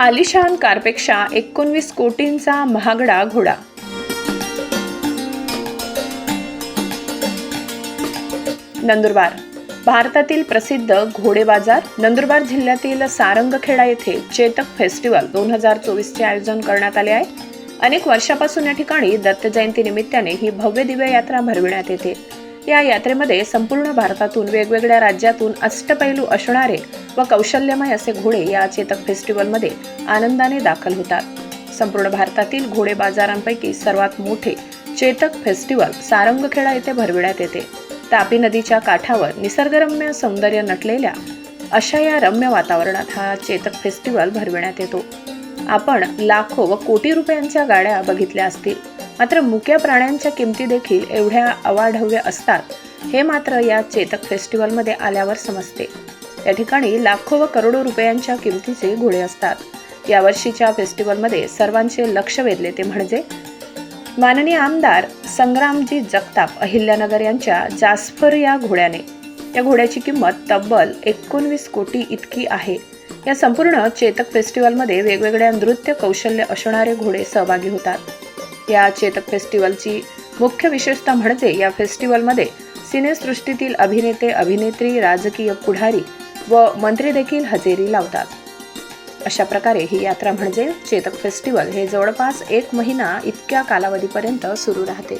आलिशान कारपेक्षा एकोणवीस कोटींचा महागडा घोडा. नंदुरबार भारतातील प्रसिद्ध घोडे बाजार नंदुरबार जिल्ह्यातील सारंगखेडा येथे चेतक फेस्टिवल दोन हजार चोवीसचे आयोजन करण्यात आले आहे. अनेक वर्षापासून या ठिकाणी दत्तजयंती निमित्ताने ही भव्य दिव्य यात्रा भरविण्यात येते. या यात्रेमध्ये संपूर्ण भारतातून वेगवेगळ्या राज्यातून अष्टपैलू असणारे व कौशल्यमय असे घोडे या चेतक फेस्टिवलमध्ये आनंदाने दाखल होतात. संपूर्ण भारतातील घोडे बाजारांपैकी सर्वात मोठे चेतक फेस्टिवल सारंगखेडा येथे भरविण्यात येते. तापी नदीच्या काठावर निसर्गरम्य सौंदर्य नटलेल्या अशा या रम्य वातावरणात हा चेतक फेस्टिवल भरविण्यात येतो. आपण लाखो व कोटी रुपयांच्या गाड्या बघितल्या असतील. मात्र मुक्या प्राण्यांच्या किमती देखील एवढ्या अवाढव्य असतात हे मात्र या चेतक फेस्टिवलमध्ये आल्यावर समजते. या ठिकाणी लाखो व करोडो रुपयांच्या किमतीचे घोडे असतात. यावर्षीच्या फेस्टिवलमध्ये सर्वांचे लक्ष वेधले ते म्हणजे माननीय आमदार संग्रामजी जगताप अहिल्यानगर यांच्या जास्फर या घोड्याने. या घोड्याची किंमत तब्बल एकोणवीस कोटी इतकी आहे. या संपूर्ण चेतक फेस्टिवलमध्ये वेगवेगळ्या नृत्य कौशल्य असणारे घोडे सहभागी होतात. या चेतक फेस्टिवलची मुख्य विशेषता म्हणजे या फेस्टिवलमध्ये सिनेसृष्टीतील अभिनेते अभिनेत्री राजकीय पुढारी व मंत्री देखील हजेरी लावतात. अशा प्रकारे ही यात्रा म्हणजे चेतक फेस्टिवल. हे जवळपास एक महिना इतक्या कालावधीपर्यंत सुरू राहते.